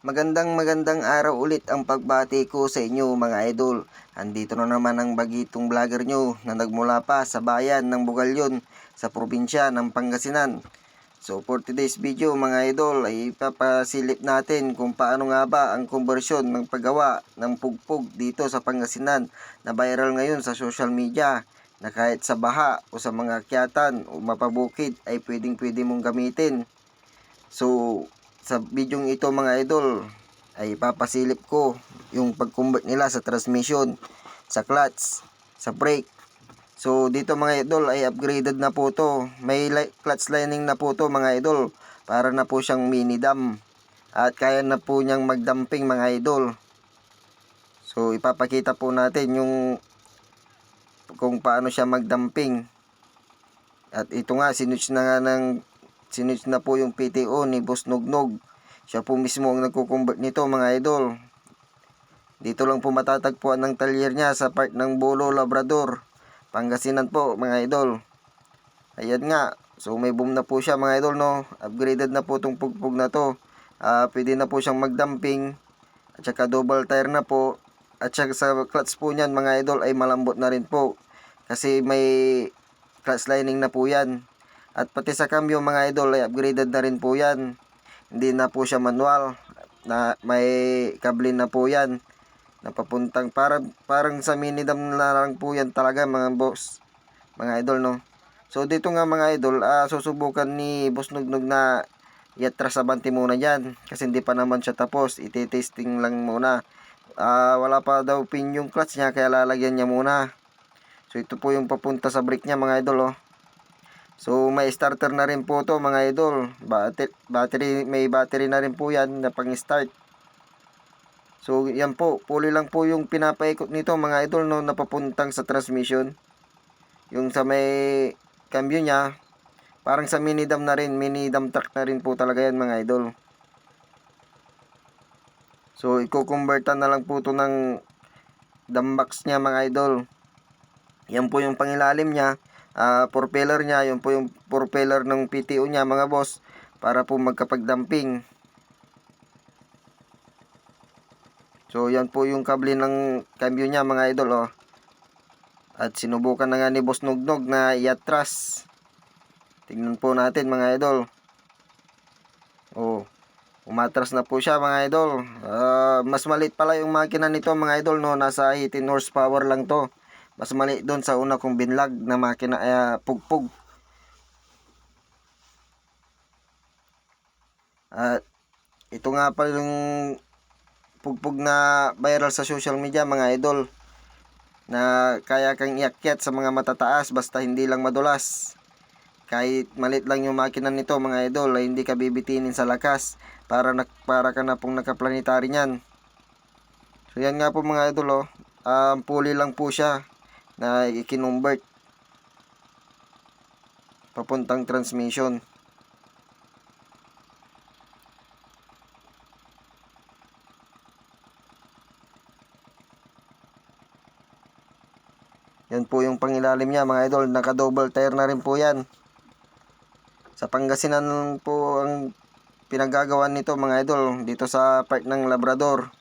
Magandang magandang araw ulit ang pagbati ko sa inyo mga idol. Andito na naman ang bagitong vlogger nyo na nagmula pa sa bayan ng Bugalyon sa probinsya ng Pangasinan. So for today's video mga idol ay ipapasilip natin kung paano nga ba ang konversyon ng paggawa ng pugpug dito sa Pangasinan na viral ngayon sa social media na kahit sa baha o sa mga kyatan o mapabukid ay pwedeng pwede mong gamitin. So, sa bidyong ito mga idol, ay papasilip ko yung pag-convert nila sa transmission, sa clutch, sa brake. So, dito mga idol ay upgraded na po to. May clutch lining na po to mga idol. Para na po siyang mini dam. At kaya na po niyang magdamping mga idol. So, ipapakita po natin yung kung paano siya magdamping. At ito nga, sinuch na nga ng sinuch na po yung PTO ni Boss Nugnog. Siya po mismo ang nagko-convert nito mga idol. Dito lang po matatagpuan ng talyer niya sa part ng Bolo Labrador. Pangasinan po mga idol. Ayan nga. So may boom na po siya mga idol no. Upgraded na po tong pugpug na to. Ah, pwede na po siyang magdamping. At saka double tire na po. At saka sa clutch po niyan mga idol ay malambot na rin po. Kasi may clutch lining na po yan. At pati sa cambio mga idol ay upgraded na rin po yan. Hindi na po siya manual. Na may kable na po yan. Napapuntang parang, parang sa minidam na lang po yan talaga mga boss. Mga idol no. So dito nga mga idol, ah, susubukan ni Boss Nugnog na iatras abanti muna dyan. Kasi hindi pa naman siya tapos. Iti-testing lang muna. Ah, wala pa daw pin yung clutch niya kaya lalagyan niya muna. So ito po yung papunta sa brake niya mga idol oh. So may starter na rin po to mga idol. Battery, battery may battery na rin po yan na pang start. So yan po, puli lang po yung pinapaikot nito mga idol no napapuntang sa transmission. Yung sa may cambio niya, parang sa mini dam na rin, mini dam truck na rin po talaga yan mga idol. So iko-convertan na lang po to ng dam box niya mga idol. Yan po yung pangilalim niya. Ah, propeller niya, yun po yung propeller ng PTO niya mga boss para po magkapagdamping. So yan po yung kable ng cambio niya mga idol oh. At sinubukan na nga ni Boss Nugnog na iatras. Tingnan po natin mga idol. Oh. Umatras na po siya mga idol. Ah, mas maliit pala yung makina nito mga idol no. Nasa 18 horsepower lang to. Mas maliit doon sa una kong binlag na makina ay pugpug. At ito nga pala yung pugpug na viral sa social media mga idol na kaya kang iakyat sa mga matataas basta hindi lang madulas. Kahit malit lang yung makina nito mga idol ay hindi ka bibitinin sa lakas para nak para ka na pong nakaplanetary niyan. So yan nga po mga idol oh. Um, puli lang po siya na ikinumbert papuntang transmission Yan po yung pangilalim niya mga idol. Naka double tire na rin po yan. Sa Pangasinan po ang pinagagawa nito mga idol. Dito sa part ng Labrador.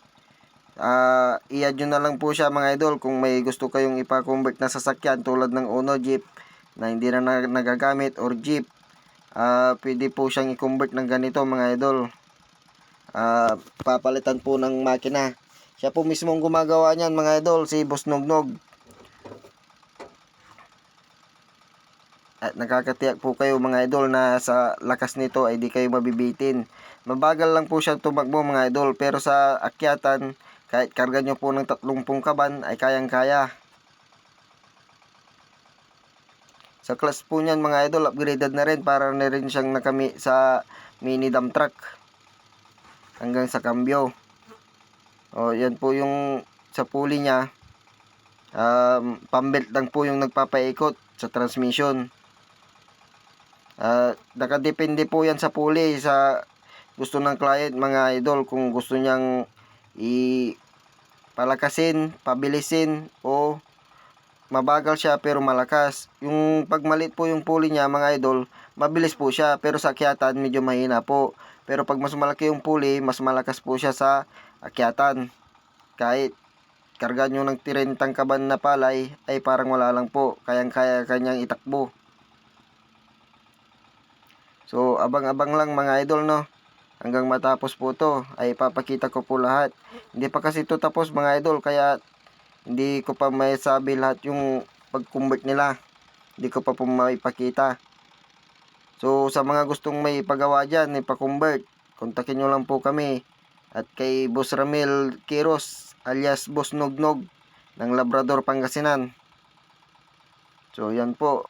Ah, i-add nyo na lang po siya mga idol kung may gusto kayong ipa-convert na sasakyan tulad ng Uno Jeep na hindi na nag- nagagamit or Jeep. Ah, pwede po siyang i-convert ng ganito mga idol. Ah, papalitan po ng makina. Siya po mismo ang gumagawa niyan mga idol, si Boss Nognog. At nakakatiyak po kayo mga idol na sa lakas nito ay di kayo mabibitin. Mabagal lang po siya tumakbo mga idol pero sa akyatan kahit karga nyo po ng 30 kaban ay kayang-kaya. Sa class po niyan mga idol upgraded na rin para na rin siyang nakami sa mini dump truck hanggang sa cambio. O yan po yung sa pulley niya. Um, pambelt lang po yung nagpapaikot sa transmission. Ah, nakadepende po yan sa pulley sa gusto ng client mga idol kung gusto niyang i palakasin, pabilisin o mabagal siya pero malakas. Yung pag maliit po yung pulley niya mga idol, mabilis po siya pero sa akyatan medyo mahina po. Pero pag mas malaki yung pulley, mas malakas po siya sa akyatan. Kahit karga nyo ng tirentang kaban na palay ay parang wala lang po. Kayang kaya kanyang itakbo. So abang-abang lang mga idol no. Hanggang matapos po to ay papakita ko po lahat. Hindi pa kasi ito tapos mga idol kaya hindi ko pa may sabi lahat yung pag-convert nila. Hindi ko pa po maipakita. So, sa mga gustong may pagawa dyan, ipa-convert, kontakin nyo lang po kami. At kay Boss Ramil Kiros, alias Boss Nognog, ng Labrador, Pangasinan. So, yan po.